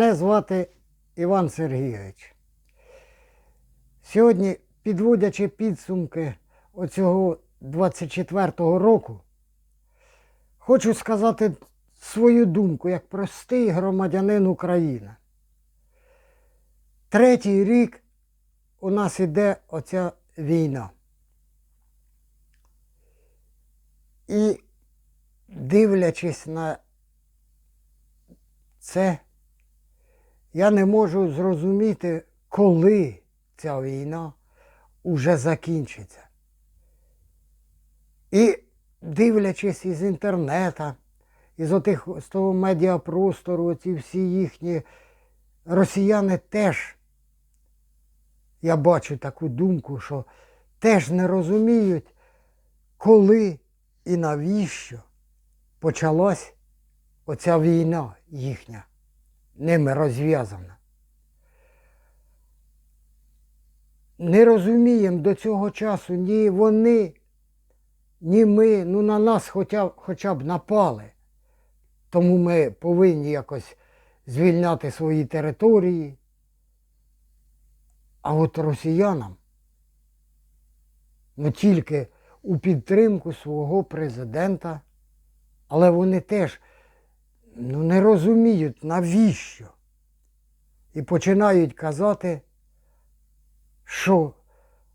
Мене звати Іван Сергійович. Сьогодні, підводячи підсумки оцього 24-го року, хочу сказати свою думку як простий громадянин України. Третій рік у нас іде оця війна. І дивлячись на це, я не можу зрозуміти, коли ця війна уже закінчиться. І дивлячись із інтернету, із отих, з того медіапростору, оці всі їхні росіяни теж, я бачу таку думку, що теж не розуміють, коли і навіщо почалась оця війна їхня, ними розв'язана. Не розуміємо до цього часу ні вони, ні ми, ну на нас хоча, хоча б напали. Тому ми повинні якось звільняти свої території. А от росіянам, ну тільки у підтримку свого президента, але вони теж ну, не розуміють, навіщо. І починають казати, що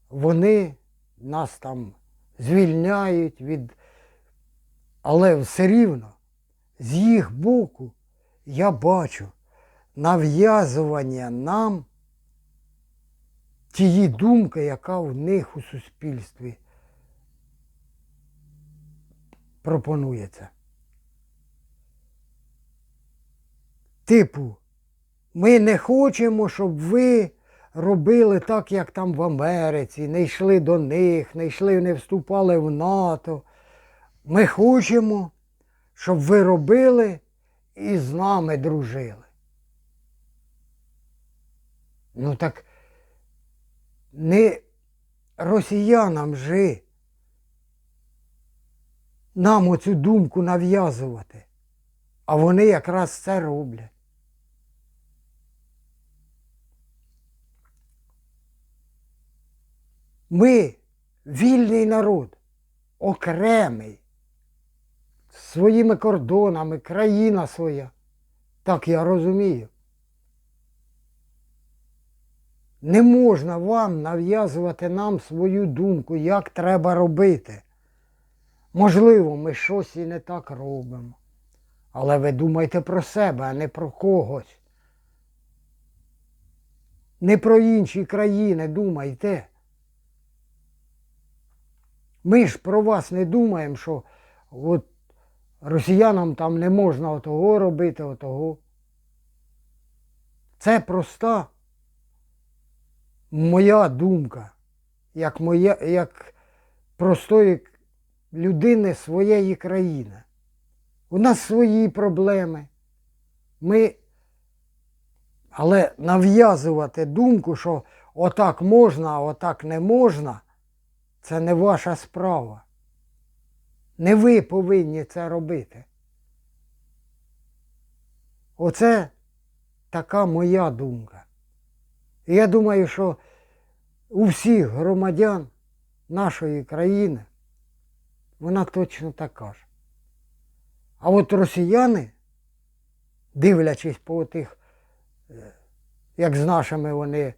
вони нас там звільняють від. Але все рівно з їх боку я бачу нав'язування нам тієї думки, яка в них у суспільстві пропонується. Типу, ми не хочемо, щоб ви робили так, як там в Америці, не йшли до них, не йшли, не вступали в НАТО. Ми хочемо, щоб ви робили і з нами дружили. Ну так не росіянам же нам оцю думку нав'язувати, а вони якраз це роблять. Ми вільний народ, окремий, своїми кордонами, країна своя. Так я розумію. Не можна вам нав'язувати нам свою думку, як треба робити. Можливо, ми щось і не так робимо. Але ви думайте про себе, а не про когось. Не про інші країни думайте. Ми ж про вас не думаємо, що от росіянам там не можна отого робити, отого. Це проста моя думка, як, моя, як простої людини своєї країни. У нас свої проблеми. Ми, але нав'язувати думку, що отак можна, а отак не можна, це не ваша справа. Не ви повинні це робити. Оце така моя думка. І я думаю, що у всіх громадян нашої країни вона точно така ж. А от росіяни, дивлячись по тих, е, як з нашими вони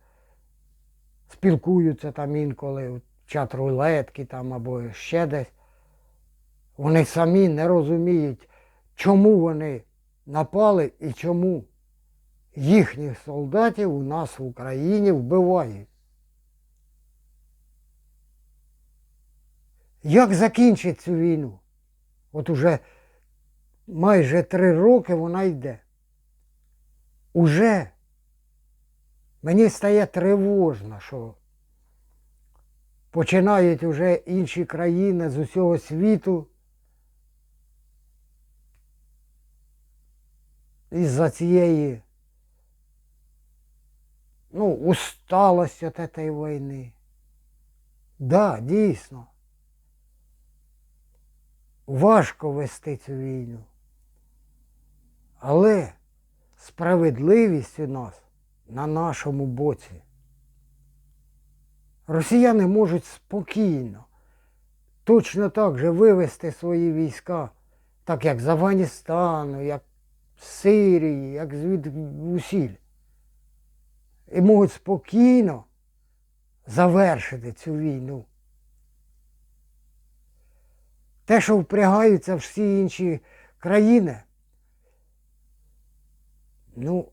спілкуються там інколи, чат рулетки там або ще десь, вони самі не розуміють, чому вони напали і чому їхніх солдатів у нас в Україні вбивають. Як закінчить цю війну? От уже майже три роки вона йде. Уже мені стає тривожно, що починають уже інші країни з усього світу із-за цієї ну, усталості від цієї війни. Да, дійсно. Важко вести цю війну. Але справедливість у нас на нашому боці. Росіяни можуть спокійно, точно так же вивести свої війська, так як з Афганістану, як з Сирії, як звідусіль. І можуть спокійно завершити цю війну. Те, що впрягаються всі інші країни, ну,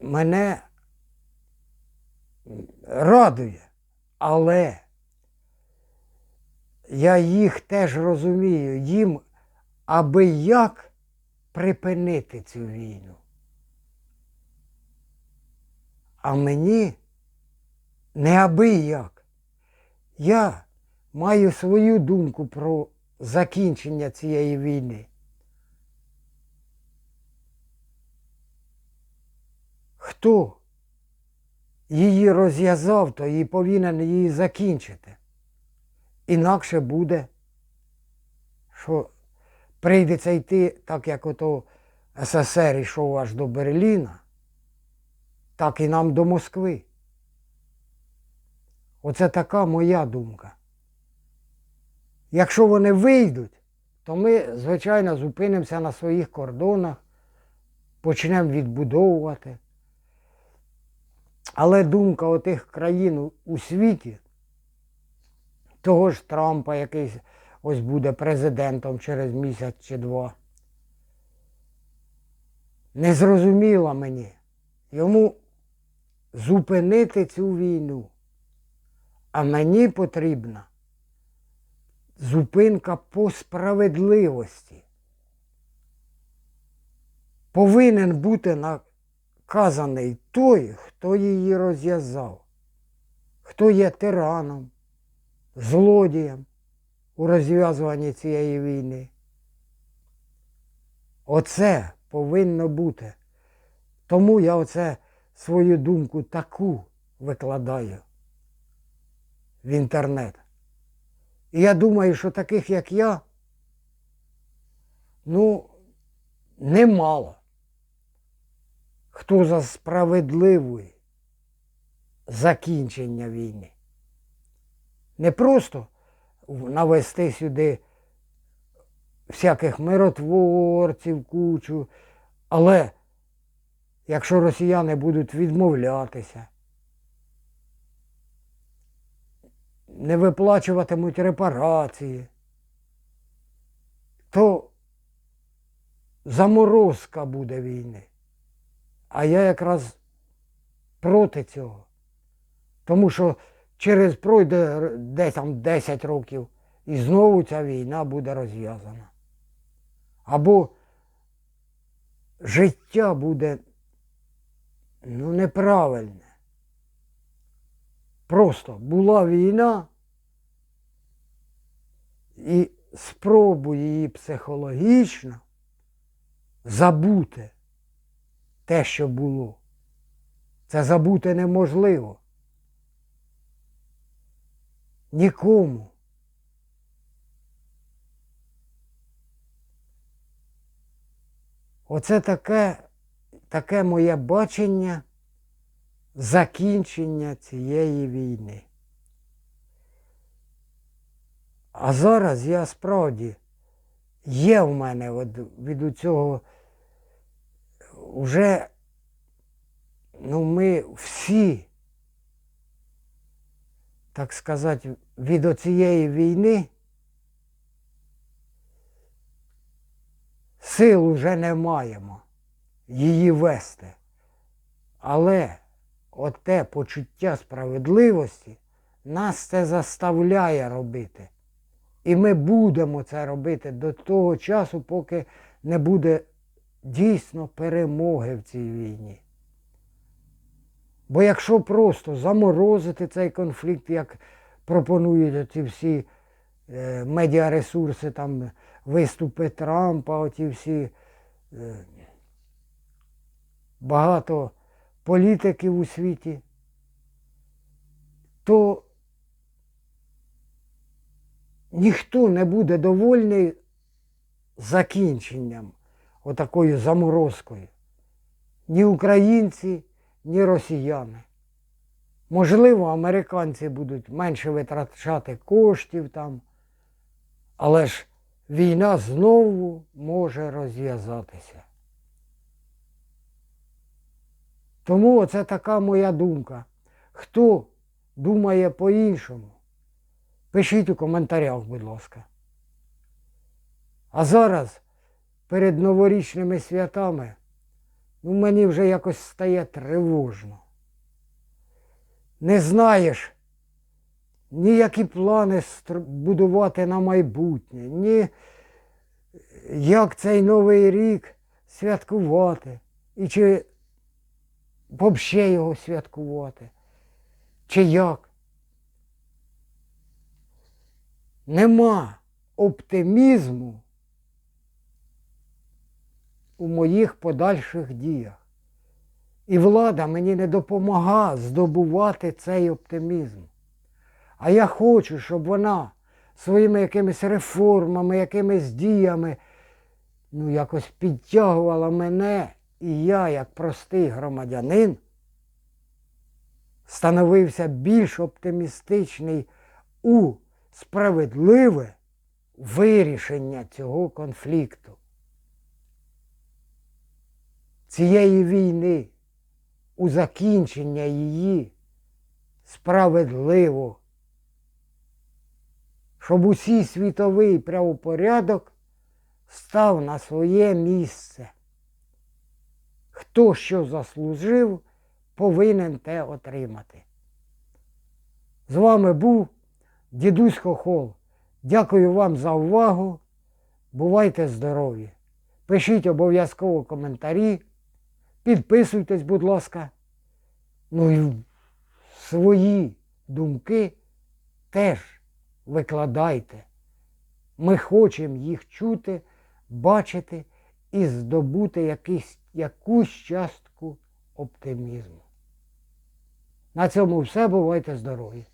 мене радує, але я їх теж розумію, їм аби як припинити цю війну. А мені не аби як. Я маю свою думку про закінчення цієї війни. Хто її розв'язав, то і повинен її закінчити. Інакше буде, що прийдеться йти, так як ото СССР йшов аж до Берліна, так і нам до Москви. Оце така моя думка. Якщо вони вийдуть, то ми, звичайно, зупинимося на своїх кордонах, почнемо відбудовувати. Але думка отих країн у світі, того ж Трампа, який ось буде президентом через місяць чи два, не зрозуміла мені. Йому зупинити цю війну. А мені потрібна зупинка по справедливості. Повинен бути наказаний той, хто її розв'язав, хто є тираном, злодієм у розв'язуванні цієї війни. Оце повинно бути. Тому я оце свою думку таку викладаю в інтернет. І я думаю, що таких, як я, ну, немало. Хто за справедливе закінчення війни. Не просто навести сюди всяких миротворців, кучу, але якщо росіяни будуть відмовлятися, не виплачуватимуть репарації, то заморозка буде війни. А я якраз проти цього. Тому що через пройде десь там 10 років і знову ця війна буде розв'язана. Або життя буде ну, неправильне. Просто була війна і спробуй її психологічно забути те, що було. Це забути неможливо. Нікому. Оце таке, таке моє бачення закінчення цієї війни. А зараз я справді є в мене от від цього вже ну, ми всі, так сказати, від оцієї війни сил вже не маємо її вести. Але оте почуття справедливості нас це заставляє робити. І ми будемо це робити до того часу, поки не буде дійсно перемоги в цій війні. Бо якщо просто заморозити цей конфлікт, як пропонують ці всі е, медіаресурси, там виступи Трампа, оті всі е, багато політиків у світі, то ніхто не буде довольний закінченням, отакою заморозкою. ні українці, ні росіяни. Можливо, американці будуть менше витрачати коштів там, але ж війна знову може розв'язатися. Тому оце така моя думка. Хто думає по-іншому, пишіть у коментарях, будь ласка. А зараз, перед новорічними святами, ну мені вже якось стає тривожно. Не знаєш, ніякі плани будувати на майбутнє, ні як цей новий рік святкувати, і чи взагалі його святкувати, чи як. Нема оптимізму у моїх подальших діях. І влада мені не допомагає здобувати цей оптимізм. А я хочу, щоб вона своїми якимись реформами, якимись діями, ну, якось підтягувала мене, і я, як простий громадянин, становився більш оптимістичний у справедливе вирішення цього конфлікту, цієї війни, у закінчення її справедливо, щоб усій світовий правопорядок став на своє місце. Хто що заслужив, повинен те отримати. З вами був дідусь Хохол. Дякую вам за увагу. Бувайте здорові. Пишіть обов'язково коментарі. Підписуйтесь, будь ласка. Ну і свої думки теж викладайте. Ми хочемо їх чути, бачити і здобути якийсь, якусь частку оптимізму. На цьому все. Бувайте здорові!